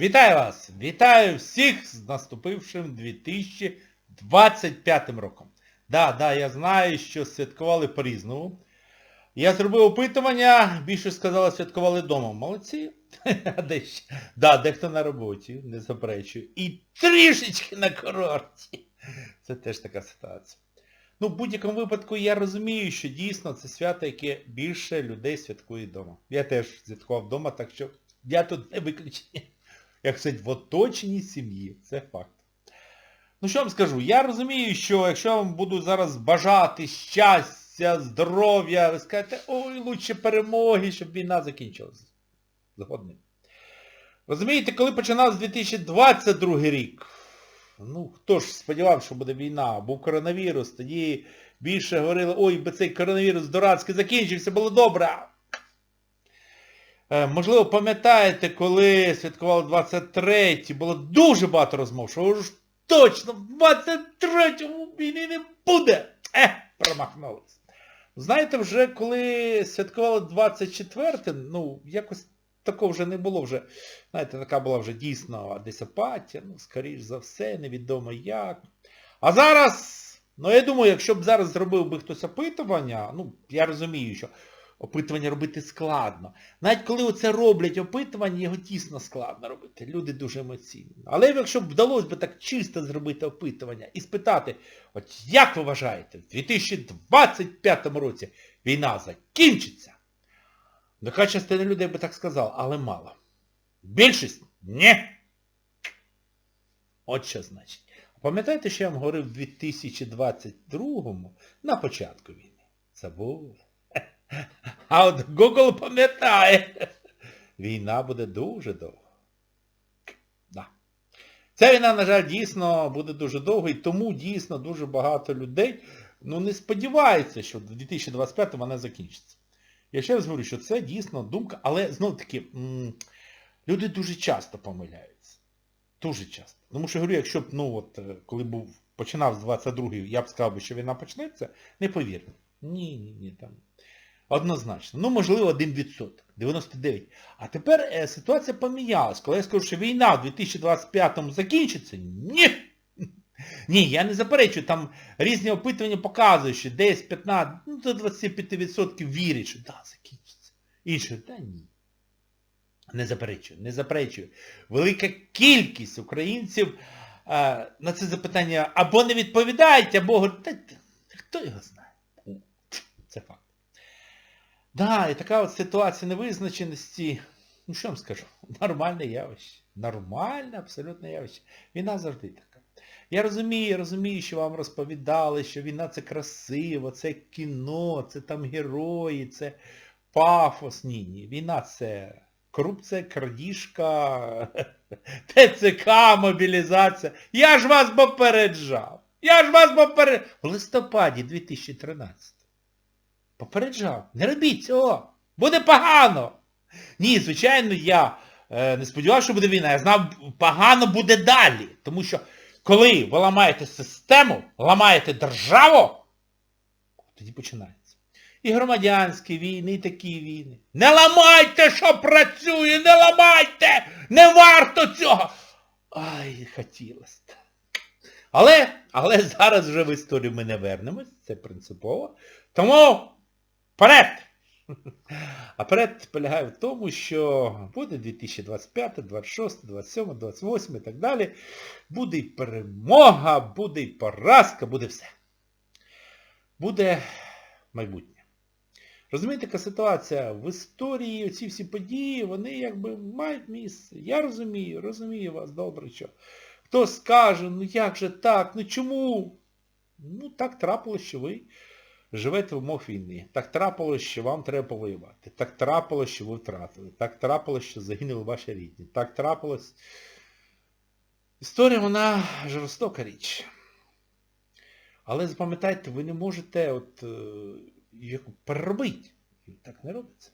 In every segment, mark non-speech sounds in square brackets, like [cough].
Вітаю вас! Вітаю всіх з наступившим 2025 роком. Да, да, я знаю, що святкували по-різному. Я зробив опитування, більше сказали, святкували вдома. Молодці. [laughs] Да, дехто на роботі, не заперечую. І трішечки на курорті. Це теж така ситуація. Ну, в будь-якому випадку я розумію, що дійсно це свято, яке більше людей святкує вдома. Я теж святкував вдома, так що я тут не виключення. Як сказати, в оточенні сім'ї. Це факт. Ну що вам скажу, я розумію, що якщо вам буду зараз бажати щастя, здоров'я, ви скажете, ой, лучше перемоги, щоб війна закінчилася. Згодний. Розумієте, коли починався 2022 рік, ну хто ж сподівався, що буде війна, був коронавірус, тоді більше говорили, ой, би цей коронавірус дурацький закінчився, було добре. Е, Можливо, пам'ятаєте, коли святкували 23-й, було дуже багато розмов, що ж точно в 23-му війни не буде. Ех, промахнулись. Знаєте, вже коли святкували 24-й, ну, якось такого вже не було вже. Знаєте, така була вже дійсно десь апатія, ну, скоріш за все, невідомо як. А зараз, ну я думаю, якщо б зараз зробив би хтось опитування, ну, я розумію, що опитування робити складно. Навіть коли оце роблять опитування, його тісно складно робити. Люди дуже емоційні. Але якщо б вдалося б так чисто зробити опитування і спитати, от як ви вважаєте, в 2025 році війна закінчиться? Нехай частина людей би так сказала, але мало. Більшість? Ні. От що значить. Пам'ятаєте, що я вам говорив в 2022-му на початку війни? Забули. А от Google пам'ятає. Війна буде дуже довго. Да. Ця війна, на жаль, дійсно буде дуже довго, і тому дійсно дуже багато людей ну, не сподіваються, що в 2025 вона закінчиться. Я ще раз говорю, що це дійсно думка, але знов таки, люди дуже часто помиляються. Дуже часто. Тому що говорю, якщо б, ну от, е, коли був, починав з 22-ї, я б сказав, що війна почнеться, не повірте. Ні, ні, ні, там. Однозначно. Ну, можливо, 1%. 99%. А тепер е, ситуація помінялась. Коли я скажу, що війна в 2025-му закінчиться, ні. [laughs] Ні, я не заперечую, там різні опитування показують, що десь 15, ну до 25% вірять, що да, закінчиться. Інші, та ні. Не заперечую, не заперечую. Велика кількість українців е, на це запитання або не відповідають, або говорять, та, хто його знає. Це факт. Да, і така от ситуація невизначеності, ну що вам скажу, нормальне явище. Нормальне, абсолютне явище. Війна завжди така. Я розумію, розумію, що вам розповідали, що війна це красиво, це кіно, це там герої, це пафос. Ні, ні. Війна це корупція, крадіжка, [laughs] ТЦК, мобілізація. Я ж вас попереджав. Я ж вас попереджав. В листопаді 2013. Попереджав. Не робіть цього. Буде погано. Ні, звичайно, я е, не сподівався, що буде війна. Я знав, погано буде далі. Тому що коли ви ламаєте систему, ламаєте державу, тоді починається. І громадянські війни, і такі війни. Не ламайте, що працює, не ламайте! Не варто цього! Ай, хотілося. Але, але зараз вже в історію ми не вернемось, це принципово. Тому вперед! А перед полягає в тому, що буде 2025, 26, 27, 28 і так далі. Буде і перемога, буде і поразка, буде все. Буде майбутнє. Розумієте, яка ситуація? В історії оці всі події, вони якби мають місце. Я розумію, розумію вас добре, що. Хто скаже, ну як же так, ну чому? Ну так трапилось, що ви живете в умов війни. Так трапилось, що вам треба повоювати. Так трапилось, що ви втратили. Так трапилось, що загинули ваші рідні. Так трапилось. Історія, вона жорстока річ. Але запам'ятайте, ви не можете от, е, переробити. Так не робиться.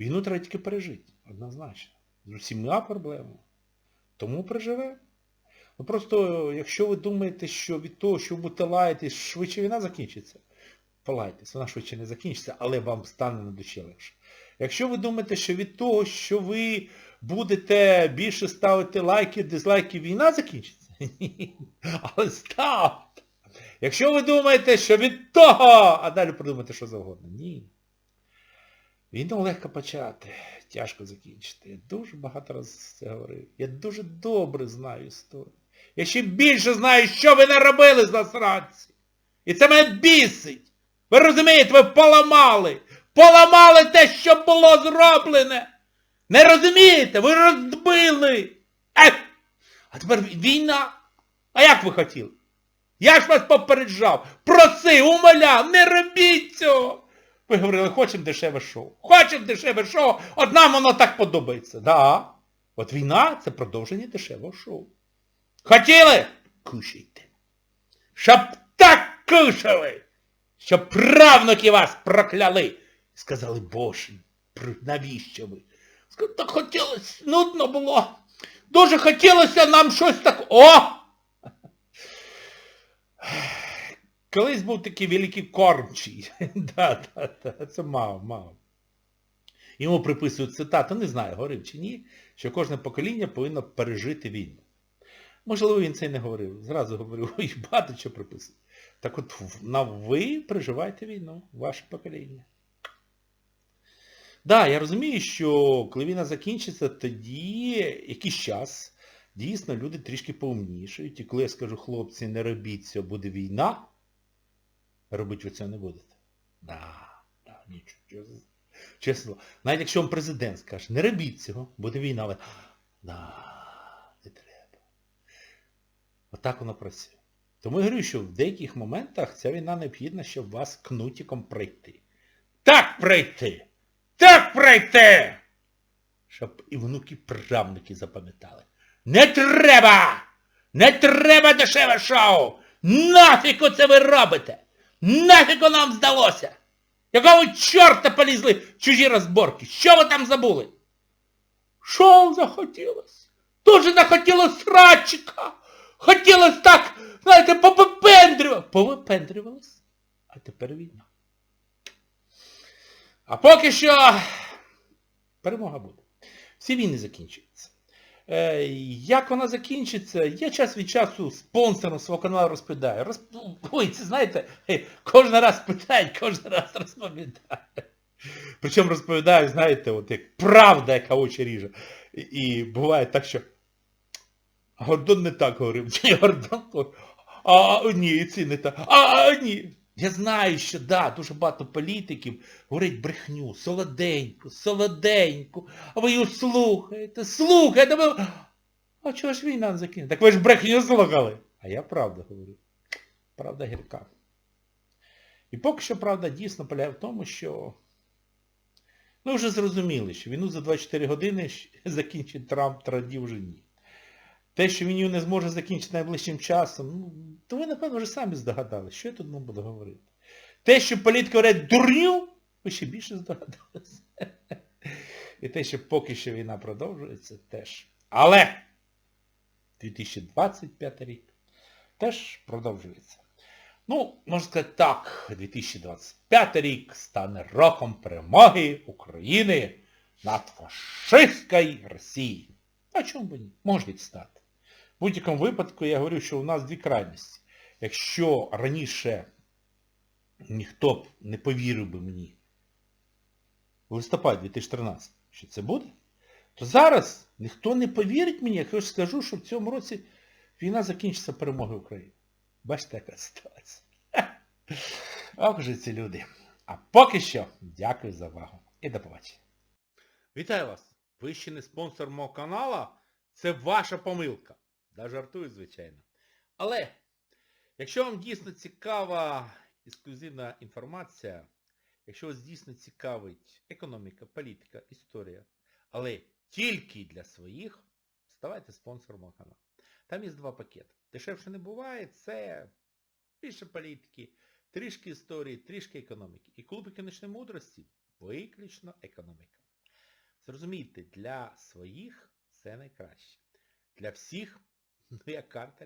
Війну треба тільки пережити, однозначно. З усіма проблемами. Тому проживе. Ну просто, якщо ви думаєте, що від того, що ви будете лаятись, швидше війна закінчиться, полайтесь, вона швидше не закінчиться, але вам стане на душі легше. Якщо ви думаєте, що від того, що ви будете більше ставити лайки, дизлайки, війна закінчиться? [laughs] Але ставте. Якщо ви думаєте, що від того, а далі придумайте що завгодно. Ні. Війну легко почати, тяжко закінчити. Я дуже багато разів це говорив. Я дуже добре знаю історію. Я ще більше знаю, що ви наробили з насранці. І це мене бісить. Ви розумієте, ви поламали. Поламали те, що було зроблене. Не розумієте? Ви розбили. Ех! А тепер війна. А як ви хотіли? Я ж вас попереджав, просив, умоляв, не робіть цього. Ви говорили, хочемо дешеве шоу. Хочемо дешеве шоу, от нам воно так подобається. Да. От війна це продовження дешевого шоу. Хотіли? Кушайте. Щоб так кушали, щоб правнуки вас прокляли. Сказали, боже, навіщо ви? Сказали, так хотілося, нудно було. Дуже хотілося нам щось так. О! Колись був такий великий кормчий. [laughs] да, да, да, це мав, мав. Йому приписують цитату, не знаю, говорив чи ні, що кожне покоління повинно пережити війну. Можливо, він це й не говорив. Зразу говорив, ой, багато що приписують. Так от на ви переживаєте війну, ваше покоління. Да, я розумію, що коли війна закінчиться, тоді якийсь час дійсно люди трішки поумнішають. І коли я скажу, хлопці, не робіть цього, буде війна, робити ви цього не будете. Да, да, нічого. Чесно. Навіть якщо вам президент скаже, не робіть цього, буде війна. Да. Отак воно працює. Тому я говорю, що в деяких моментах ця війна необхідна, щоб вас кнутиком пройти. Так пройти! Так пройти! Щоб і внуки правнуки запам'ятали. Не треба! Не треба дешеве шоу! Нафіг оце ви робите! Нафіг нам здалося! Якого чорта полізли в чужі розборки? Що ви там забули? Вам захотілося? Дуже захотілося срачика! Хотілося так, знаєте, попепендрювати. Повипендрювались, а тепер війна. А поки що перемога буде. Всі війни закінчуються. Е, як вона закінчиться, я час від часу спонсором свого каналу розповідаю. Розп... Ой, це знаєте, е, кожен раз питають, кожен раз розповідаю. Причому розповідаю, знаєте, от як правда, яка очі ріже. І буває так, що Гордон не так говорив. Ні, Гордон, а ні, ці не так. А, ні. Я знаю, що да, дуже багато політиків говорять брехню, солоденьку, солоденьку, а ви її слухаєте, слухаєте, ви... А чого ж війна не закинете? Так ви ж брехню слухали. А я правда говорю. Правда гірка. І поки що правда дійсно полягає в тому, що ми вже зрозуміли, що війну за 24 години закінчить Трамп, тоді вже ні. Те, що він її не зможе закінчити найближчим часом, ну, то ви, напевно, вже самі здогадалися, що я тут не буду говорити. Те, що політики говорять дурню, ви ще більше здогадалися. І те, що поки що війна продовжується, теж. Але 2025 рік теж продовжується. Ну, можна сказати так, 2025 рік стане роком перемоги України над фашистською Росією. А чому б ні? Може стати. В будь-якому випадку я говорю, що у нас дві крайності. Якщо раніше ніхто б не повірив би мені в листопаді 2013, що це буде, то зараз ніхто не повірить мені, якщо я скажу, що в цьому році війна закінчиться перемогою України. Бачите, яка ситуація. Ох же ці люди. А поки що, дякую за увагу і до побачення. Вітаю вас! Ви ще не спонсор мого каналу, це ваша помилка. Да жартую, звичайно. Але, якщо вам дійсно цікава ексклюзивна інформація, якщо вас дійсно цікавить економіка, політика, історія, але тільки для своїх, ставайте спонсором каналу. Там є два пакети. Дешевше не буває, це більше політики, трішки історії, трішки економіки. І клуб економічної мудрості виключно економіка. Зрозумійте, для своїх це найкраще. Для всіх, e a carta.